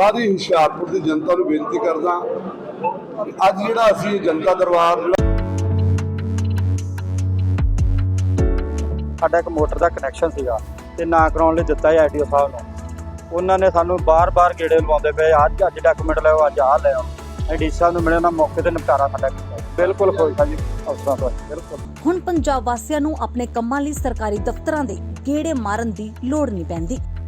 ਸਾਰੀ ਹੁਸ਼ਿਆਰਪੁਰ ਦੀ ਜਨਤਾ ਨੂੰ ਬੇਨਤੀ ਕਰਦਾ ਕਿ ਅੱਜ ਜਿਹੜਾ ਅਸੀਂ ਇਹ ਜਨਤਾ ਦਰਬਾਰ ਸਾਡਾ ਇੱਕ ਮੋਟਰ ਦਾ ਕਨੈਕਸ਼ਨ ਸੀਗਾ ਤੇ ਨਾ ਕਰਾਉਣ ਲਈ ਦਿੱਤਾ ਹੈ ਆਈਡੀਓ ਸਾਹਿਬ ਨੇ। ਉਹਨਾਂ ਨੇ ਸਾਨੂੰ ਬਾਰ-ਬਾਰ ਗੇੜੇ ਲਵਾਉਂਦੇ ਪਏ ਅੱਜ ਅੱਜ ਡਾਕੂਮੈਂਟ ਲਿਆਓ ਅੱਜ ਆਹ ਲਿਆਓ ਡੀ ਸਾਹਿਬ ਨੂੰ ਮਿਲੇ ਨਾ ਮੌਕੇ ਤੇ ਨਿਪਟਾਰਾ ਸਾਡਾ ਬਿਲਕੁਲ ਖੁਸ਼ ਹਾਂ ਜੀ ਅਫਸਰਾਂ ਤੋਂ। ਬਿਲਕੁਲ। ਹੁਣ ਪੰਜਾਬ ਵਾਸੀਆਂ ਨੂੰ ਆਪਣੇ ਕੰਮਾਂ ਲਈ ਸਰਕਾਰੀ ਦਫ਼ਤਰਾਂ ਦੇ ਗੇੜੇ ਮਾਰਨ ਦੀ ਲੋੜ ਨਹੀਂ ਪੈਂਦੀ।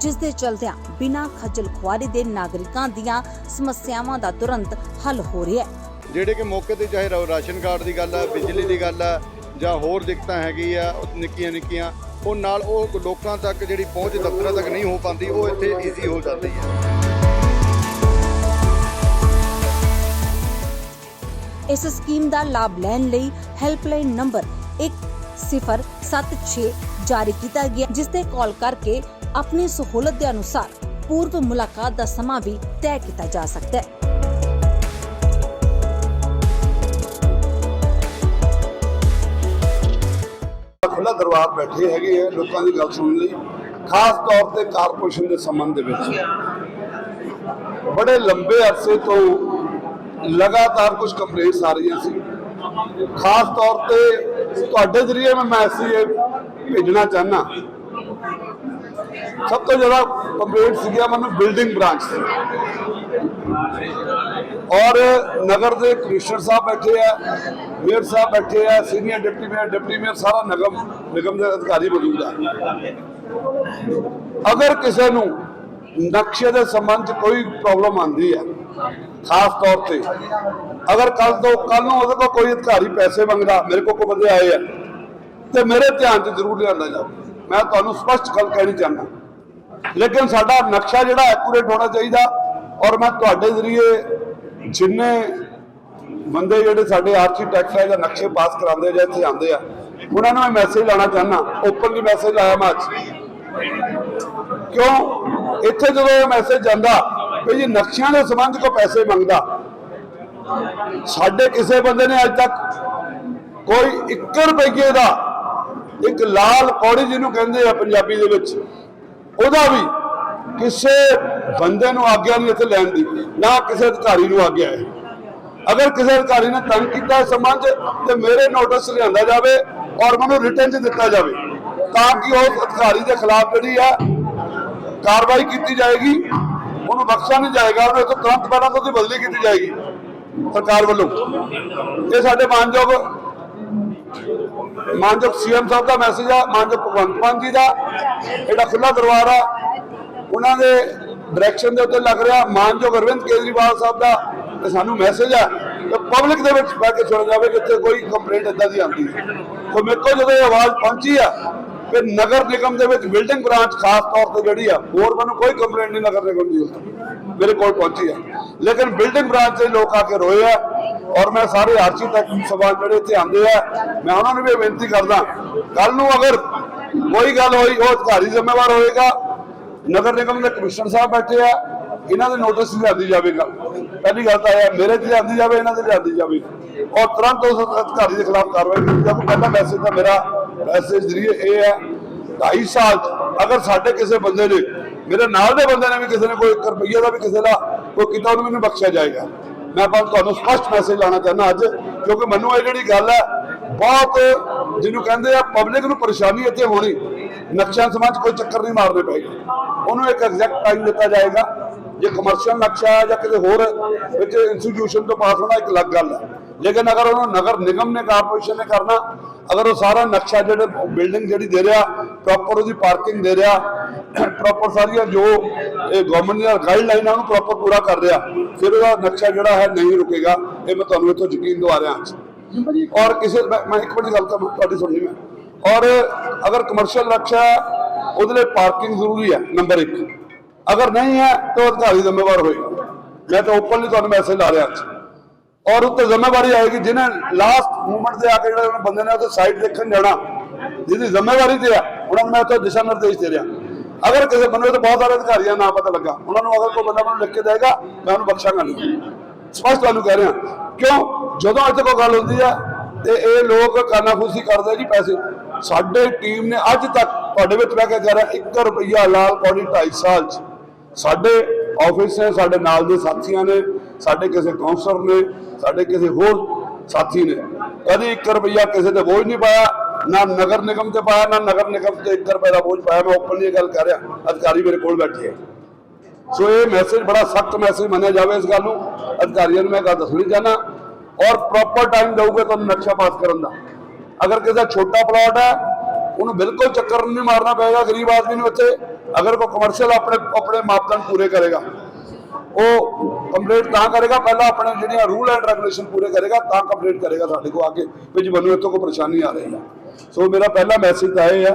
ਜਿਸ ਦੇ ਚਲਦਿਆਂ ਬਿਨਾਂ ਖੱਜਲ ਖੁਆਰੀ ਦੇ ਨਾਗਰਿਕਾਂ ਦੀਆਂ ਸਮੱਸਿਆਵਾਂ ਦਾ ਤੁਰੰਤ ਹੱਲ ਹੋ ਰਿਹਾ ਹੈ। ਜਿਹੜੇ ਕਿ ਮੌਕੇ ਤੇ ਚਾਹੇ ਰਾਸ਼ਨ ਕਾਰਡ ਦੀ ਗੱਲ ਆ ਬਿਜਲੀ ਦੀ ਗੱਲ ਆ ਜਾਂ ਹੋਰ ਦਿੱਕਤਾਂ ਹੈਗੀ ਆ ਉਹ ਨਿੱਕੀਆਂ ਨਿੱਕੀਆਂ ਉਹ ਨਾਲ ਉਹ ਲੋਕਾਂ ਤੱਕ ਜਿਹੜੀ ਪਹੁੰਚ ਦਫ਼ਤਰਾਂ ਤੱਕ ਨਹੀਂ ਹੋ ਪਾਉਂਦੀ ਉਹ ਇੱਥੇ ਈਜ਼ੀ ਹੋ ਜਾਂਦੀ ਹੈ ਇਸ ਸਕੀਮ ਦਾ ਲਾਭ ਲੈਣ ਲਈ ਹੈਲਪਲਾਈਨ ਨੰਬਰ 1076 ਜਾਰੀ ਕੀਤਾ ਗਿਆ ਜਿਸ ਤੇ ਕਾਲ ਕਰਕੇ ਆਪਣੀ ਸਹੂਲਤ ਦੇ ਅਨੁਸਾਰ ਪੂਰਵ ਮੁਲਾਕਾਤ ਦਾ ਸਮਾਂ ਵੀ ਤੈਅ ਕੀਤਾ ਜਾ ਸਕਦਾ ਹੈ। ਖੁੱਲਾ ਦਰਬਾਰ ਬੈਠੇ ਹੈਗੇ ਆ ਲੋਕਾਂ ਦੀ ਗੱਲ ਸੁਣਨ ਲਈ, ਖਾਸ ਤੌਰ ਤੇ ਕਾਰਪੋਰੇਸ਼ਨ ਦੇ ਸੰਬੰਧ ਦੇ ਵਿੱਚ। ਬੜੇ ਲੰਬੇ ਅਰਸੇ ਤੋਂ ਲਗਾਤਾਰ ਕੁਝ ਕੰਪਲੇਂਟਸ ਆ ਰਹੀਆਂ ਸੀ। ਖਾਸ ਤੌਰ ਤੇ ਤੁਹਾਡੇ ਜ਼ਰੀਏ ਮੈਂ ਮੈਸੇਜ ਭੇਜਣਾ ਚਾਹਨਾ ਸਭ ਤੋਂ ਜ਼ਿਆਦਾ ਕੰਪਲੇਂਟ ਸੀਗਾ ਮੈਨੂੰ ਬਿਲਡਿੰਗ ਬ੍ਰਾਂਚ ਸੀ ਔਰ ਨਗਰ ਦੇ ਕਮਿਸ਼ਨਰ ਸਾਹਿਬ ਬੈਠੇ ਆ, ਮੇਅਰ ਸਾਹਿਬ ਬੈਠੇ ਆ senior deputy mayor deputy mayor ਸਾਰਾ ਨਿਗਮ ਨਿਗਮ ਦੇ ਅਧਿਕਾਰੀ ਮੌਜੂਦ ਆ। ਅਗਰ ਕਿਸੇ ਨੂੰ ਨਕਸ਼ੇ ਦੇ ਸੰਬੰਧ 'ਚ ਕੋਈ ਪ੍ਰੋਬਲਮ ਆਂਦੀ ਹੈ ਖਾਸ ਤੌਰ ਤੇ, ਅਗਰ ਕੱਲ ਤੋਂ ਕੱਲ ਨੂੰ ਉਹਦੇ ਕੋਲ ਕੋਈ ਅਧਿਕਾਰੀ ਪੈਸੇ ਮੰਗਦਾ, ਮੇਰੇ ਕੋਲ ਕੋਈ ਬੰਦੇ ਆਏ ਆ, ਤੇ ਮੇਰੇ ਧਿਆਨ 'ਚ ਜ਼ਰੂਰ ਲਿਆਂਦਾ ਜਾਵੇ ਮੈਂ ਤੁਹਾਨੂੰ ਸਪਸ਼ਟ ਗੱਲ ਕਹਿਣੀ ਚਾਹੁੰਦਾ। ਲੇਕਿਨ ਸਾਡਾ ਨਕਸ਼ਾ ਜਿਹੜਾ ਐਕੂਰੇਟ ਹੋਣਾ ਚਾਹੀਦਾ ਔਰ ਮੈਂ ਤੁਹਾਡੇ ਜ਼ਰੀਏ ਜਿੰਨੇ ਬੰਦੇ ਜਿਹੜੇ ਸਾਡੇ ਆਰਕੀਟੈਕਟ ਹੈ ਜਾਂ ਨਕਸ਼ੇ ਪਾਸ ਕਰਾਉਂਦੇ ਜਾਂ ਇੱਥੇ ਆਉਂਦੇ ਆ, ਉਹਨਾਂ ਨੂੰ ਮੈਂ ਮੈਸੇਜ ਲਾਣਾ ਚਾਹੁੰਦਾ ਓਪਨਲੀ ਮੈਸੇਜ ਲਾਇਆ ਮੈਂ ਅੱਜ। ਕਿਉਂ? ਇੱਥੇ ਜਦੋਂ ਇਹ ਮੈਸੇਜ ਜਾਂਦਾ ਕਿ ਜੀ ਨਕਸ਼ਿਆਂ ਦੇ ਸੰਬੰਧ ਕੋ ਪੈਸੇ ਮੰਗਦਾ, ਸਾਡੇ ਕਿਸੇ ਬੰਦੇ ਨੇ ਅੱਜ ਤੱਕ ਕੋਈ 1 ਰੁਪਏ ਦਾ ਇੱਕ ਲਾਲ ਕੌੜੀ ਜਿਹਨੂੰ ਕਹਿੰਦੇ ਆ ਪੰਜਾਬੀ ਦੇ ਵਿੱਚ। ਉਹਦਾ ਵੀ ਕਿਸੇ ਬੰਦੇ ਨੂੰ ਆਗਿਆ ਨਹੀਂ ਇੱਥੇ ਲੈਣ ਦੀ, ਨਾ ਕਿਸੇ ਅਧਿਕਾਰੀ ਨੂੰ ਆਗਿਆ ਹੈ। ਅਗਰ ਕਿਸੇ ਅਧਿਕਾਰੀ ਨੇ ਤੰਗ ਕੀਤਾ ਇਸ ਤੇ ਮੇਰੇ ਨੋਟਿਸ ਲਿਆਂਦਾ ਜਾਵੇ ਔਰ ਮੈਨੂੰ ਰਿਟਰਨ 'ਚ ਦਿੱਤਾ ਜਾਵੇ, ਤਾਂ ਕਿ ਉਸ ਅਧਿਕਾਰੀ ਦੇ ਖਿਲਾਫ ਜਿਹੜੀ ਆ ਕਾਰਵਾਈ ਕੀਤੀ ਜਾਏਗੀ। ਉਹਨੂੰ ਬਖਸ਼ਿਆ ਨਹੀਂ ਜਾਏਗਾ ਉਹਨੂੰ ਇੱਥੋਂ ਤੁਰੰਤ ਪਹਿਲਾਂ ਤੋਂ ਬਦਲੀ ਕੀਤੀ ਜਾਏਗੀ ਸਰਕਾਰ ਵੱਲੋਂ। ਇਹ ਸਾਡੇ ਮਾਨਯੋਗ ਮਾਨਯੋਗ ਸੀਐਮ ਸਾਹਿਬ ਦਾ ਮੈਸੇਜ ਆ, ਮਾਨਯੋਗ ਭਗਵੰਤ ਮਾਨ ਜੀ ਦਾ। ਜਿਹੜਾ ਖੁੱਲਾ ਦਰਬਾਰ ਆ, ਉਹਨਾਂ ਦੇ ਡਾਇਰੈਕਸ਼ਨ ਦੇ ਉੱਤੇ ਲੱਗ ਰਿਹਾ ਮਾਨਯੋਗ ਅਰਵਿੰਦ ਕੇਜਰੀਵਾਲ ਸਾਹਿਬ ਦਾ ਤੇ ਸਾਨੂੰ ਮੈਸੇਜ ਆ ਕਿ ਪਬਲਿਕ ਦੇ ਵਿੱਚ ਬਹਿ ਕੇ ਸੁਣਿਆ ਜਾਵੇ ਕਿ ਇੱਥੇ ਕੋਈ ਕੰਪਲੇਂਟ ਇਦਾਂ ਦੀ ਆਉਂਦੀ ਹੈ ਸੋ ਮੇਰੇ ਕੋਲ ਜਦੋਂ ਇਹ ਆਵਾਜ਼ ਪਹੁੰਚੀ ਆ, ਫਿਰ ਨਗਰ ਨਿਗਮ ਦੇ ਵਿੱਚ ਬਿਲਡਿੰਗ ਬ੍ਰਾਂਚ ਖਾਸ ਤੌਰ ਤੇ ਜਿਹੜੀ ਆ, ਹੋਰ ਮੈਨੂੰ ਕੋਈ ਕੰਪਲੇਂਟ ਨਹੀਂ ਨਗਰ ਨਿਗਮ ਦੀ ਮੇਰੇ ਕੋਲ ਪਹੁੰਚੀ ਆ। ਲੇਕਿਨ ਬਿਲਡਿੰਗ ਬ੍ਰਾਂਚ ਦੇ ਲੋਕ ਆ ਕੇ ਰੋਏ ਆ ਔਰ ਮੈਂ ਸਾਰੇ ਆਰਕੀਟੈਕਟ ਸਭਾ ਜਿਹੜੇ ਇੱਥੇ ਆਉਂਦੇ ਆ, ਮੈਂ ਉਹਨਾਂ ਨੂੰ ਵੀ ਬੇਨਤੀ ਕਰਦਾ ਕੱਲ ਨੂੰ ਅਗਰ ਕੋਈ ਗੱਲ ਹੋਈ, ਉਹ ਅਧਿਕਾਰੀ ਜ਼ਿੰਮੇਵਾਰ ਹੋਏਗਾ। ਨਗਰ ਨਿਗਮ ਦੇ ਕਮਿਸ਼ਨਰ ਸਾਹਿਬ ਬੈਠੇ ਆ, ਇਹਨਾਂ ਦੇ ਨੋਟਿਸ ਲਿਆਂਦੀ ਜਾਵੇਗਾ। ਪਹਿਲੀ ਗੱਲ ਤਾਂ ਇਹ ਮੇਰੇ ਤੇ ਲਿਆਂਦੀ ਜਾਵੇ, ਇਹਨਾਂ ਦੇ ਲਿਆਂਦੀ ਜਾਵੇ। ਔਰ ਤੁਰੰਤ ਉਸ ਅਧਿਕਾਰੀ ਦੇ ਖਿਲਾਫ ਕਾਰਵਾਈ ਕੀਤੀ ਜਾਵੇ। ਪਹਿਲਾ ਮੈਸੇਜ ਤਾਂ ਮੇਰਾ ਮੈਸੇਜ ਜਰੀਏ ਇਹ ਹੈ 2.5 ਸਾਲ 'ਚ ਅਗਰ ਸਾਡੇ ਕਿਸੇ ਬੰਦੇ ਨੇ, ਮੇਰੇ ਨਾਲ ਦੇ ਬੰਦੇ ਨੇ ਵੀ ਕਿਸੇ ਨੇ ਕੋਈ 1 ਰੁਪਈਆ ਦਾ ਵੀ ਕਿਸੇ ਦਾ ਕੋਈ ਕੀਤਾ, ਉਹਨੂੰ ਮੈਨੂੰ ਬਖਸ਼ਿਆ ਜਾਏਗਾ। ਮੈਂ ਪਰ ਤੁਹਾਨੂੰ ਸਪਸ਼ਟ ਮੈਸੇਜ ਲਾਣਾ ਚਾਹੁੰਦਾ ਅੱਜ, ਕਿਉਂਕਿ ਮੈਨੂੰ ਇਹ ਜਿਹੜੀ ਗੱਲ ਹੈ, ਬਹੁਤ ਜਿਹਨੂੰ ਕਹਿੰਦੇ ਆ ਪਬਲਿਕ ਨੂੰ ਪਰੇਸ਼ਾਨੀ ਇੱਥੇ ਹੋਣੀ, ਨਕਸ਼ਾ ਸਮਾਜ ਕੋਈ ਚੱਕਰ ਨਹੀਂ ਮਾਰਨੇ ਪਏਗੇ। ਉਹਨੂੰ ਇੱਕ ਐਗਜ਼ੈਕਟ ਟਾਈਮ ਦਿੱਤਾ ਜਾਏਗਾ, ਜੇ ਕਮਰਸ਼ੀਅਲ ਨਕਸ਼ਾ ਹੈ ਜਾਂ ਕਿਸੇ ਹੋਰ ਵਿੱਚ ਇੰਸਟੀਟਿਊਸ਼ਨ ਤੋਂ ਪਾਸ ਹੋਣਾ ਇੱਕ ਅਲੱਗ ਗੱਲ ਹੈ। ਲੇਕਿਨ ਅਗਰ ਉਹਨੂੰ ਨਗਰ ਨਿਗਮ ਨੇ ਕਾਰਪੋਰੇਸ਼ਨ ਨੇ ਕਰਨਾ, ਅਗਰ ਉਹ ਸਾਰਾ ਨਕਸ਼ਾ ਜਿਹੜੇ ਬਿਲਡਿੰਗ ਜਿਹੜੀ ਦੇ ਰਿਹਾ ਪ੍ਰੋਪਰ ਉਹਦੀ ਪਾਰਕਿੰਗ ਦੇ ਰਿਹਾ ਪ੍ਰੋਪਰ ਸਾਰੀਆਂ ਜੋ ਇਹ ਗਵਰਨਮੈਂਟ ਦੀਆਂ ਗਾਈਡਲਾਈਨਾਂ ਨੂੰ ਪ੍ਰੋਪਰ ਪੂਰਾ ਕਰ ਰਿਹਾ। ਫਿਰ ਉਹਦਾ ਨਕਸ਼ਾ ਜਿਹੜਾ ਹੈ ਨਹੀਂ ਰੁਕੇਗਾ। ਇਹ ਮੈਂ ਤੁਹਾਨੂੰ ਇੱਥੋਂ ਯਕੀਨ ਦਵਾ ਰਿਹਾ ਅੱਜ ਔਰ ਕਿਸੇ ਮੈਂ ਮੈਂ ਇੱਕ ਮਿੰਟ ਗੱਲ ਤਾਂ ਤੁਹਾਡੀ ਸੁਣਨੀ ਮੈਂ। ਔਰ ਅਗਰ ਕਮਰਸ਼ੀਅਲ ਨਕਸ਼ਾ ਹੈ, ਉਹਦੇ ਲਈ ਪਾਰਕਿੰਗ ਜ਼ਰੂਰੀ ਹੈ ਨੰਬਰ 1 ਅਗਰ ਨਹੀਂ ਹੈ ਤਾਂ ਉਹ ਅਧਿਕਾਰੀ ਜ਼ਿੰਮੇਵਾਰ ਹੋਏਗਾ। ਮੈਂ ਤਾਂ ਓਪਨਲੀ ਤੁਹਾਨੂੰ ਮੈਸੇਜ ਲਾ ਰਿਹਾ ਅੱਜ ਔਰ ਉੱਤੇ ਜ਼ਿੰਮੇਵਾਰੀ ਆਏਗੀ ਜਿਹਨੇ ਲਾਸਟ ਮੂਮੈਂਟ ਤੇ ਆ ਕੇ ਜਿਹੜੇ ਉਹਨੇ ਬੰਦੇ ਨੇ ਉਹਦੇ ਸਾਈਡ ਦੇਖਣ ਜਾਣਾ ਜਿਹਦੀ ਜ਼ਿੰਮੇਵਾਰੀ ਤੇ ਆ ਉਹਨਾਂ ਨੂੰ ਮੈਂ ਉੱਥੇ ਦਿਸ਼ਾ ਨਿਰਦੇਸ਼ ਦੇ ਰਿਹਾ। ਅਗਰ ਕਿਸੇ ਬੰਦੇ ਤੇ ਬਹੁਤ ਸਾਰੇ ਅਧਿਕਾਰੀਆਂ ਦਾ ਨਾਂ ਪਤਾ ਲੱਗਾ, ਉਹਨਾਂ ਨੂੰ ਅਗਰ ਕੋਈ ਬੰਦਾ ਮੈਨੂੰ ਲਿਖ ਕੇ ਦੇਗਾ ਮੈਂ ਉਹਨੂੰ ਬਖਸ਼ਾਂਗਾ ਨਹੀਂ। ਸਪਸ਼ਟ ਤੁਹਾਨੂੰ ਕਹਿ ਰਿਹਾ, ਕਿਉਂ? ਜਦੋਂ ਅੱਜ ਕੋਈ ਗੱਲ ਹੁੰਦੀ ਆ, ਤੇ ਇਹ ਲੋਕ ਕਾਨਾਫੂਸੀ ਕਰਦੇ ਜੀ ਪੈਸੇ। ਸਾਡੇ ਟੀਮ ਨੇ ਅੱਜ ਤੱਕ ਤੁਹਾਡੇ ਵਿੱਚ ਬਹਿ ਕੇ ਕਹਿ ਰਿਹਾ 1 ਰੁਪਈਆ ਲਾਲ ਪੌੜੀ 2.5 ਸਾਲ ਚ। ਸਾਡੇ ਆਫਿਸ ਨੇ, ਸਾਡੇ ਨਾਲ ਦੇ ਸਾਥੀਆਂ ਨੇ, ਸਾਡੇ ਕਿਸੇ ਕਾਉਂਸਲਰ ਨੇ, ਸਾਡੇ ਕਿਸੇ ਹੋਰ ਸਾਥੀ ਨੇ। ਕਦੀ 1 ਰੁਪਈਆ ਕਿਸੇ ਤੇ ਬੋਝ ਨਹੀਂ ਪਾਇਆ ਨਾ ਨਗਰ ਨਿਗਮ ਤੇ ਪਾਇਆ, ਨਾ ਨਗਰ ਨਿਗਮ ਤੇ 1 ਰੁਪਏ ਦਾ ਬੋਝ ਪਾਇਆ। ਮੈਂ ਓਪਨਲੀ ਇਹ ਗੱਲ ਕਰ ਰਿਹਾ, ਅਧਿਕਾਰੀ ਮੇਰੇ ਕੋਲ ਬੈਠੇ ਆ। ਸੋ ਇਹ ਮੈਸੇਜ ਬੜਾ ਸਖਤ ਮੈਸੇਜ ਮੰਨਿਆ ਜਾਵੇ ਇਸ ਗੱਲ ਨੂੰ। ਅਧਿਕਾਰੀਆਂ ਨੂੰ ਮੈਂ ਗੱਲ ਦੱਸਣੀ ਚਾਹਨਾ ਔਰ ਪ੍ਰੋਪਰ ਟਾਈਮ ਦਊਗੇ ਤੁਹਾਨੂੰ ਨਕਸ਼ਾ ਪਾਸ ਕਰਨ ਦਾ। ਅਗਰ ਕਿਸੇ ਦਾ ਛੋਟਾ ਪਲਾਟ ਹੈ, ਉਹਨੂੰ ਬਿਲਕੁਲ ਚੱਕਰ ਨਹੀਂ ਮਾਰਨਾ ਪਏਗਾ ਗਰੀਬ ਆਦਮੀ ਨੂੰ ਇੱਥੇ। ਅਗਰ ਕੋਈ ਕਮਰਸ਼ੀਅਲ ਆਪਣੇ ਆਪਣੇ ਮਾਪਦੰਡ ਪੂਰੇ ਕਰੇਗਾ। ਉਹ ਕੰਪਲੀਟ ਤਾਂ ਕਰੇਗਾ ਪਹਿਲਾਂ ਆਪਣੇ ਜਿਹੜੀਆਂ ਰੂਲ ਐਂਡ ਰੈਗੂਲੇਸ਼ਨ ਪੂਰੇ ਕਰੇਗਾ ਤਾਂ ਕੰਪਲੀਟ ਕਰੇਗਾ ਸਾਡੇ ਕੋਲ ਆ ਕੇ ਵੀ ਜੀ ਮੈਨੂੰ ਇੱਥੋਂ ਕੋਈ ਪਰੇਸ਼ਾਨੀ ਆ ਰਹੀ ਹੈ। ਸੋ ਮੇਰਾ ਪਹਿਲਾ ਮੈਸੇਜ ਤਾਂ ਇਹ ਹੈ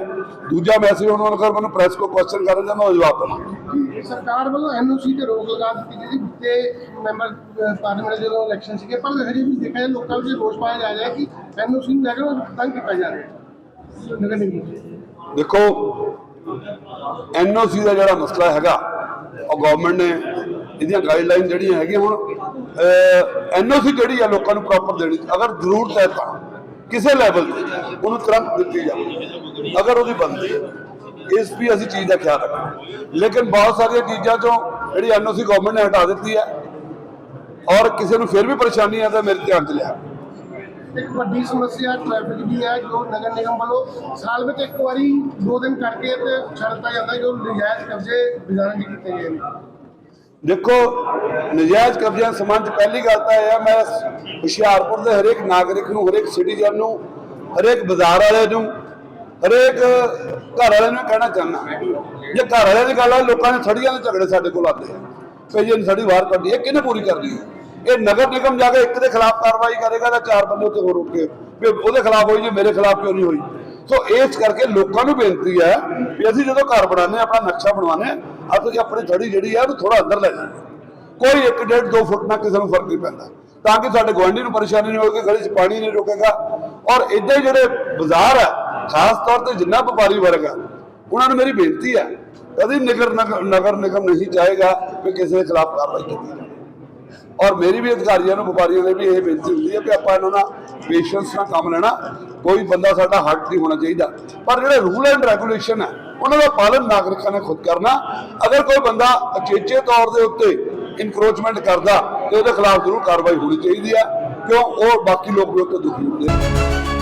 ਦੂਜਾ ਮੈਸੇਜ ਉਹਨਾਂ ਨੂੰ ਅਗਰ ਮੈਨੂੰ ਪ੍ਰੈਸ ਕੋ ਕੁਐਸਚਨ ਕਰਨ ਦਾ ਮੈਂ ਉਹ ਜਵਾਬ ਦਵਾਂਗਾ ਸਰਕਾਰ ਵੱਲੋਂ ਐਨਓਸੀ ਤੇ ਰੋਕ ਲਗਾ ਦਿੱਤੀ ਗਈ ਸੀ ਤੇ ਮੈਂਬਰ ਅਹ, ਪਾਰਲੀਮੈਂਟ ਦੇ ਜਦੋਂ ਇਲੈਕਸ਼ਨ ਸੀਗੇ ਪਰ ਹਜੇ ਵੀ ਦੇਖਿਆ ਜਾਏ ਲੋਕਾਂ ਵਿੱਚ ਰੋਸ ਪਾਇਆ ਜਾ ਰਿਹਾ ਹੈ ਕਿ ਐਨਓਸੀ ਨੂੰ ਲੈ ਕੇ ਉਹ ਤੰਗ ਕੀਤਾ ਜਾ ਰਿਹਾ। ਹੈ ਨਗਰ ਨਿਗਮ ਦੇਖੋ ਐਨਓਸੀ ਦਾ ਜਿਹੜਾ ਮਸਲਾ ਹੈਗਾ ਉਹ ਗਵਰਨਮੈਂਟ ਨੇ ਇਹਦੀਆਂ ਗਾਈਡਲਾਈਨ ਜਿਹੜੀਆਂ ਹੈਗੀਆਂ ਹੁਣ ਐਨਓਸੀ ਜਿਹੜੀ ਆ ਲੋਕਾਂ ਨੂੰ ਪ੍ਰੋਪਰ ਦੇਣੀ, ਅਗਰ ਜ਼ਰੂਰਤ ਹੈ ਤਾਂ ਕਿਸੇ ਲੈਵਲ ਤੇ ਉਹਨੂੰ ਤੁਰੰਤ ਦਿੱਤੀ ਜਾਵੇ, ਅਗਰ ਉਹਦੀ ਬਣਦੀ ਹੈ। ਇਸ ਵੀ ਅਸੀਂ ਚੀਜ਼ ਦਾ ਖਿਆਲ ਰੱਖਾਂਗੇ ਲੇਕਿਨ ਬਹੁਤ ਸਾਰੀਆਂ ਚੀਜ਼ਾਂ ਚੋਂ ਜਿਹੜੀ ਐਨਓਸੀ ਗਵਰਨਮੈਂਟ ਨੇ ਹਟਾ ਦਿੱਤੀ ਹੈ, ਔਰ ਕਿਸੇ ਨੂੰ ਫਿਰ ਵੀ ਪਰੇਸ਼ਾਨੀ ਆ ਤਾਂ ਮੇਰੇ ਧਿਆਨ ਚ ਲਿਆ। ਇੱਕ ਵੱਡੀ ਸਮੱਸਿਆ ਟ੍ਰੈਫਿਕ ਦੀ ਹੈ, ਜੋ ਨਗਰ ਨਿਗਮ ਵੱਲੋਂ ਸਾਲ ਵਿੱਚ ਇੱਕ ਵਾਰੀ ਦੋ ਦਿਨ ਕਰਕੇ ਤੇ ਛੱਡਤਾ ਜਾਂਦਾ, ਜੋ ਨਜਾਇਜ਼ ਕਬਜ਼ੇ ਬਾਜ਼ਾਰਾਂ 'ਚ ਕੀਤੇ ਗਏ ਨੇ। ਦੇਖੋ, ਨਜਾਇਜ਼ ਕਬਜ਼ਿਆਂ ਸੰਬੰਧ ਪਹਿਲੀ ਗੱਲ ਤਾਂ ਇਹ ਹੈ ਮੈਂ ਹੁਸ਼ਿਆਰਪੁਰ ਦੇ ਹਰੇਕ ਨਾਗਰਿਕ ਨੂੰ, ਹਰੇਕ ਸਿਟੀਜ਼ਨ ਨੂੰ, ਹਰੇਕ ਬਾਜ਼ਾਰ ਵਾਲੇ ਨੂੰ, ਹਰੇਕ ਘਰ ਵਾਲੇ ਨੂੰ ਕਹਿਣਾ ਚਾਹੁੰਦਾ ਜੇ ਘਰ ਵਾਲਿਆਂ ਦੀ ਗੱਲ ਆ, ਲੋਕਾਂ ਨੇ ਥੜੀਆਂ ਦੇ ਝਗੜੇ ਸਾਡੇ ਕੋਲ ਆਉਂਦੇ ਆ। ਕਿ ਜੇ ਸੜੀ ਬਾਹਰ ਕੱਢੀ ਹੈ ਕਿਹਨੇ ਪੂਰੀ ਕਰਨੀ ਹੈ ਇਹ ਨਗਰ ਨਿਗਮ ਜਾ ਕੇ ਇੱਕ ਦੇ ਖਿਲਾਫ ਕਾਰਵਾਈ ਕਰੇਗਾ ਤਾਂ ਚਾਰ ਬੰਦੇ ਉੱਤੇ ਹੋਰ ਰੁਕੇ ਵੀ ਉਹਦੇ ਖਿਲਾਫ ਹੋਈ ਜੇ, ਮੇਰੇ ਖਿਲਾਫ ਕਿਉਂ ਨਹੀਂ ਹੋਈ? ਸੋ ਇਸ ਕਰਕੇ ਲੋਕਾਂ ਨੂੰ ਬੇਨਤੀ ਹੈ ਵੀ ਅਸੀਂ ਜਦੋਂ ਘਰ ਬਣਾਉਂਦੇ ਹਾਂ, ਆਪਣਾ ਨਕਸ਼ਾ ਬਣਵਾਉਂਦੇ ਹਾਂ ਆ ਤੁਸੀਂ ਆਪਣੀ ਥੜੀ ਜਿਹੜੀ ਹੈ ਉਹਨੂੰ ਥੋੜਾ ਅੰਦਰ ਲੈ ਜਾਓ ਕੋਈ 1 1.5 2 ਫੁੱਟ ਨਾਲ ਕਿਸੇ ਨੂੰ ਫ਼ਰਕ ਨਹੀਂ ਪੈਂਦਾ ਤਾਂ ਕਿ ਸਾਡੇ ਗੁਆਂਢੀ ਨੂੰ ਪਰੇਸ਼ਾਨੀ ਨਹੀਂ ਹੋਵੇਗੀ ਗਲੀ 'ਚ ਪਾਣੀ ਨਹੀਂ ਰੁਕੇਗਾ। ਔਰ ਇਦਾਂ ਹੀ ਜਿਹੜੇ ਬਾਜ਼ਾਰ ਹੈ ਖਾਸ ਤੌਰ ਤੇ ਜਿੰਨਾ ਵਪਾਰੀ ਵਰਗ ਹੈ ਉਹਨਾਂ ਨੂੰ ਮੇਰੀ ਬੇਨਤੀ ਹੈ ਕਦੀ ਨਗਰ ਨਗਰ ਨਗਰ ਨਿਗਮ ਨਹੀਂ ਚਾਹੇਗਾ ਕਿ ਕਿਸੇ ਦੇ ਖਿਲਾਫ ਕਾਰਵਾਈ ਕੀਤੀ ਔਰ ਮੇਰੀ ਵੀ ਅਧਿਕਾਰੀਆਂ ਨੂੰ ਵਪਾਰੀਆਂ ਦੇ ਵੀ ਇਹ ਬੇਨਤੀ ਹੁੰਦੀ ਹੈ ਕਿ ਆਪਾਂ ਇਹਨਾਂ ਨਾਲ ਪੇਸ਼ੈਂਸ ਨਾਲ ਕੰਮ ਲੈਣਾ, ਕੋਈ ਬੰਦਾ ਸਾਡਾ ਹੱਟ ਨਹੀਂ ਹੋਣਾ ਚਾਹੀਦਾ। ਪਰ ਜਿਹੜੇ ਰੂਲ ਐਂਡ ਰੈਗੂਲੇਸ਼ਨ ਹੈ, ਉਹਨਾਂ ਦਾ ਪਾਲਣ ਨਾਗਰਿਕਾਂ ਨੇ ਖੁਦ ਕਰਨਾ। ਅਗਰ ਕੋਈ ਬੰਦਾ ਅਚੇਚੇ ਤੌਰ ਦੇ ਉੱਤੇ ਇਨਕਰੋਚਮੈਂਟ ਕਰਦਾ, ਤੇ ਉਹਦੇ ਖਿਲਾਫ ਜ਼ਰੂਰ ਕਾਰਵਾਈ ਹੋਣੀ ਚਾਹੀਦੀ ਹੈ, ਕਿਉਂ? ਉਹ ਬਾਕੀ ਲੋਕ ਵੀ ਉੱਤੇ ਦੁਖੀ ਹੁੰਦੇ